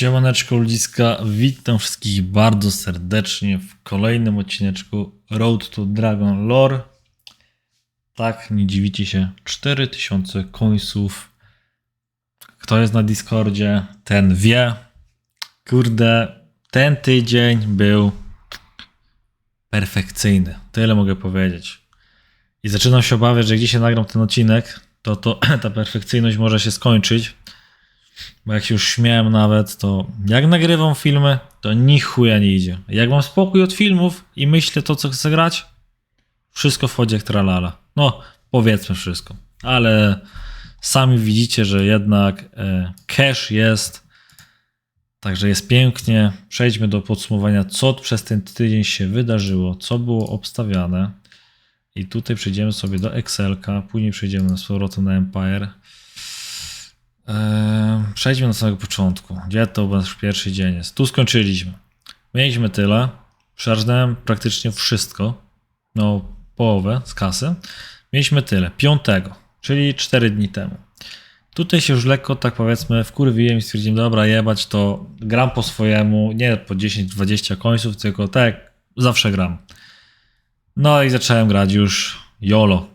Siemaneczko ludziska, witam wszystkich bardzo serdecznie w kolejnym odcineczku Road to Dragon Lore. Tak, nie dziwicie się, 4000 końców. Kto jest na Discordzie, ten wie. Kurde, ten tydzień był perfekcyjny. Tyle mogę powiedzieć. I zaczynam się obawiać, że gdzieś się nagram ten odcinek, to, to ta perfekcyjność może się skończyć. Bo jak się już śmiałem nawet, to jak nagrywam filmy, to ni chuja nie idzie. Jak mam spokój od filmów i myślę to, co chcę grać, wszystko wchodzi jak tralala. No, powiedzmy wszystko. Ale sami widzicie, że jednak e, cash jest. Także jest pięknie. Przejdźmy do podsumowania, co przez ten tydzień się wydarzyło, co było obstawiane. I tutaj przejdziemy sobie do Excelka, później przejdziemy z powrotem na Empire. Przejdźmy do samego początku. Gdzie to nasz pierwszy dzień jest? Tu skończyliśmy. Mieliśmy tyle. Przerżnąłem praktycznie wszystko. No, połowę z kasy. Mieliśmy tyle. Piątego, czyli 4 dni temu. Tutaj się już lekko, tak powiedzmy, wkurwiłem i stwierdziłem, dobra, jebać to, gram po swojemu, nie po 10-20 końców, tylko tak zawsze gram. No i zacząłem grać już YOLO.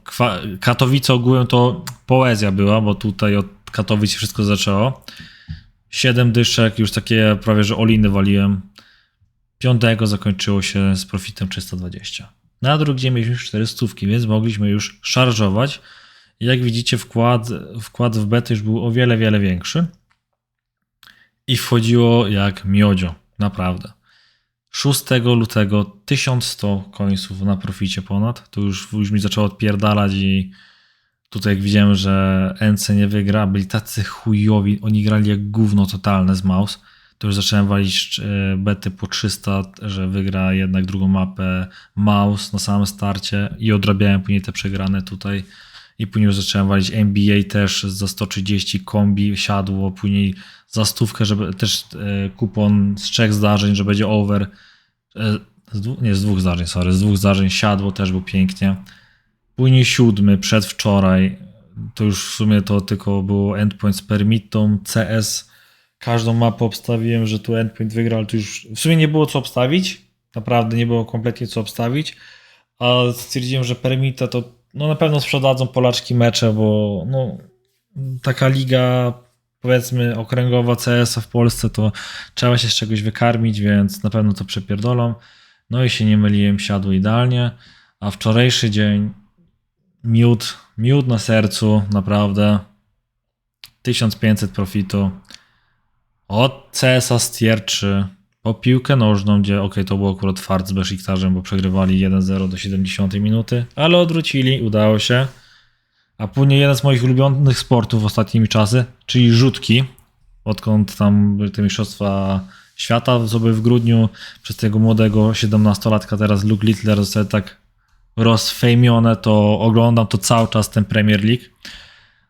Katowice ogółem to poezja była, bo tutaj od Katowic się wszystko zaczęło. Siedem dyszek, już takie prawie, że oliny waliłem. Piątego zakończyło się z profitem 320. Na drugi dzień mieliśmy już 400, więc mogliśmy już szarżować. Jak widzicie, wkład, wkład w bety już był o wiele, wiele większy. I wchodziło jak miodzio, naprawdę. 6 lutego 1100 końców na proficie ponad. To już, już mi zaczęło odpierdalać i tutaj jak widziałem, że NC nie wygra, byli tacy chujowi, oni grali jak gówno totalne z mouse. To już zacząłem walić e, bety po 300, że wygra jednak drugą mapę mouse na samym starcie i odrabiałem później te przegrane tutaj. I później już zacząłem walić NBA też za 130 kombi siadło, później za stówkę, żeby też e, kupon z trzech zdarzeń, że będzie over. E, z dwóch, nie, z dwóch zdarzeń, sorry, z dwóch zdarzeń siadło, też był pięknie. Później siódmy, przedwczoraj, to już w sumie to tylko było endpoint z permitą, CS. Każdą mapę obstawiłem, że tu endpoint wygra, ale to już w sumie nie było co obstawić. Naprawdę nie było kompletnie co obstawić. A stwierdziłem, że permita to no na pewno sprzedadzą Polaczki mecze, bo no, taka liga powiedzmy okręgowa CS w Polsce to trzeba się z czegoś wykarmić, więc na pewno to przepierdolą. No i się nie myliłem, siadło idealnie. A wczorajszy dzień miód, miód na sercu, naprawdę. 1500 profitu. Od CSA z tier 3 po piłkę nożną, gdzie ok, to było akurat fart z Besziktarzem, bo przegrywali 1-0 do 70 minuty, ale odwrócili, udało się. A później jeden z moich ulubionych sportów ostatnimi czasy, czyli rzutki. Odkąd tam te mistrzostwa świata sobie w grudniu przez tego młodego 17-latka teraz Luke Littler został tak rozfejmione, to oglądam to cały czas ten Premier League.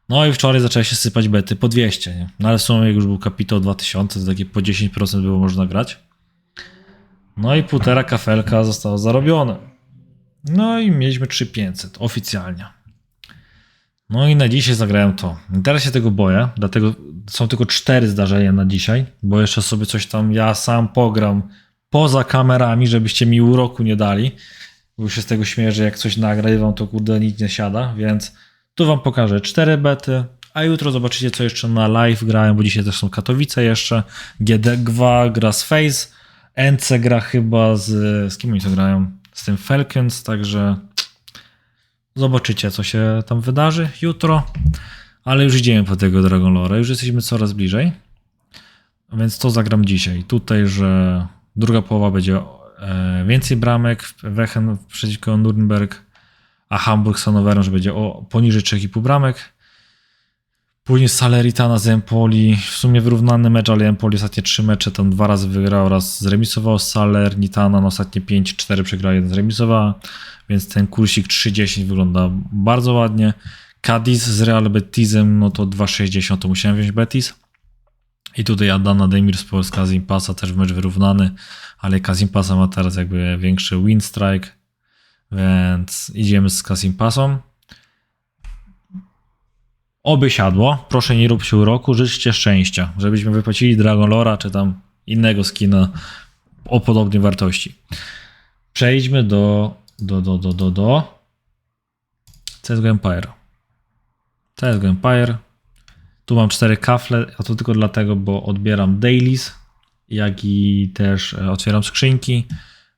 No i wczoraj zaczęły się sypać bety po 200, nie? No ale w sumie już był kapitał 2000, to takie po 10% było można grać. No i półtora kafelka zostało zarobione. No i mieliśmy 3500 oficjalnie. No i na dzisiaj zagrałem to. Teraz się tego boję, dlatego są tylko cztery zdarzenia na dzisiaj, bo jeszcze sobie coś tam ja sam pogram poza kamerami, żebyście mi uroku nie dali. Bo się z tego śmieję, że jak coś nagrywam, to kurde nic nie siada, więc tu wam pokażę cztery bety, a jutro zobaczycie co jeszcze na live grałem, bo dzisiaj też są Katowice jeszcze. GD2 gra z Face, NC gra chyba z... z kim oni to grają? Z tym Falcons, także zobaczycie co się tam wydarzy jutro. Ale już idziemy po tego Dragon Lore, już jesteśmy coraz bliżej. Więc to zagram dzisiaj. Tutaj, że druga połowa będzie więcej bramek, Wechen przeciwko Nürnberg, a Hamburg z Hannoverem, że będzie o poniżej 3,5 bramek. Później Salernitana z Empoli, w sumie wyrównany mecz, ale Empoli ostatnie trzy mecze tam dwa razy wygrał oraz zremisował Salernitana, na ostatnie 5-4 przegrała, jeden zremisowała, więc ten kursik 3,10 wygląda bardzo ładnie. Cadiz z Real Betisem, no to 2,60 to musiałem wziąć Betis. I tutaj Adana Demir z Polska Kazim Pasa też w mecz wyrównany, ale Kazim Pasa ma teraz jakby większy win strike, więc idziemy z Kazim Pasą. Oby siadło. Proszę nie rób się uroku, życzcie szczęścia, żebyśmy wypłacili Dragon Lora czy tam innego skina o podobnej wartości. Przejdźmy do do do do do do CSGO Empire. CSGO Empire. Tu mam cztery kafle, a to tylko dlatego, bo odbieram dailies, jak i też e, otwieram skrzynki.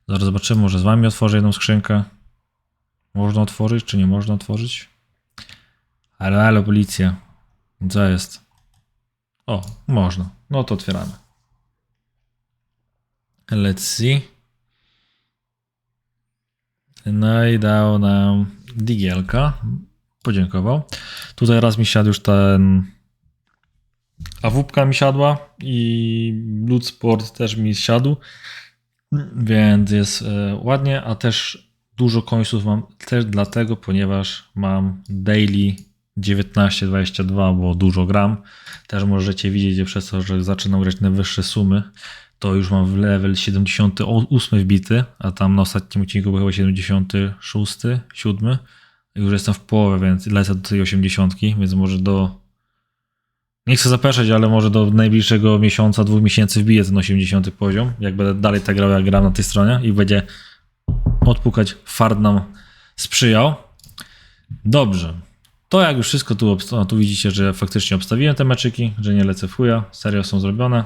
Zaraz zobaczymy, może z wami otworzę jedną skrzynkę. Można otworzyć, czy nie można otworzyć? Ale, ale, policja. Co jest? O, można. No to otwieramy. Let's see. No i dał nam digielka. Podziękował. Tutaj raz mi siadł już ten awupka mi siadła i Bloodsport też mi siadł, więc jest e, ładnie, a też dużo końców mam też dlatego, ponieważ mam daily 19-22, bo dużo gram. Też możecie widzieć, że przez to, że zaczynam grać na wyższe sumy, to już mam w level 78 wbity, a tam na ostatnim odcinku był chyba 76, 7. Już jestem w połowie, więc lecę do tej 80, więc może do nie chcę zapeszać, ale może do najbliższego miesiąca, dwóch miesięcy wbiję ten 80 poziom. Jak będę dalej tak grał, jak gram na tej stronie i będzie odpukać, fart nam sprzyjał. Dobrze. To jak już wszystko tu, no, tu widzicie, że faktycznie obstawiłem te meczyki, że nie lecę w chuja, serio są zrobione.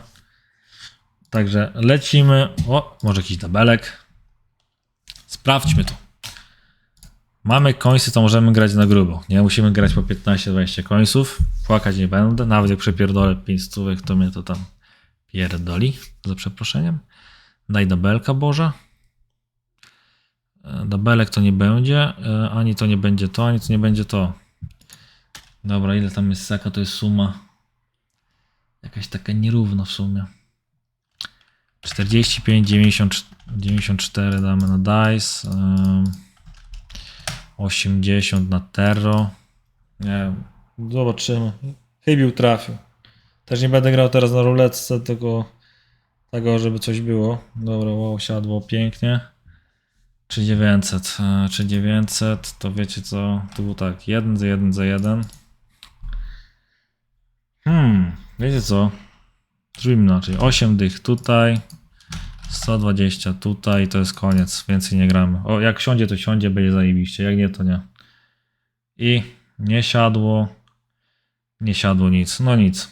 Także lecimy. O, może jakiś tabelek. Sprawdźmy to. Mamy końce, to możemy grać na grubo. Nie musimy grać po 15-20 końców. Płakać nie będę. Nawet jak przepierdolę 5 stówek, to mnie to tam pierdoli. Za przeproszeniem. Daj dabelka, Boże. E, Dabelek to nie będzie. e, Ani to nie będzie to, ani to nie będzie to. Dobra, ile tam jest saka? To jest suma. Jakaś taka nierówna w sumie. 45, 90, 94 damy na dice. em, 80 na Terro. Nie wiem. Zobaczymy. Chybił trafił. Też nie będę grał teraz na ruletce, tylko tego, żeby coś było. Dobra, wow, siadło pięknie. Czy 900? e, Czy 900? To wiecie co? To było tak. 1 za 1 za 1. Hmm, wiecie co? Zrobimy inaczej. 8 dych tutaj. 120 tutaj, to jest koniec, więcej nie gramy. O, jak siądzie, to siądzie, będzie zajebiście, jak nie, to nie. I nie siadło, nie siadło nic, no nic.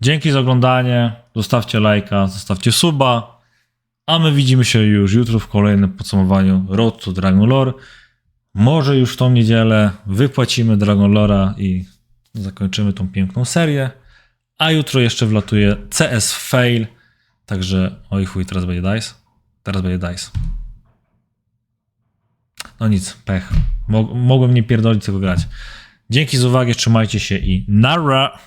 Dzięki za oglądanie, zostawcie lajka, zostawcie suba, a my widzimy się już jutro w kolejnym podsumowaniu Road to Dragon Lore. Może już w tą niedzielę wypłacimy Dragon Lora i zakończymy tą piękną serię. A jutro jeszcze wlatuje CS Fail. Także, oj chuj, teraz będzie dice. Teraz będzie dice. No nic, pech. Mog- mogłem nie pierdolić tego grać. Dzięki za uwagę, trzymajcie się i nara!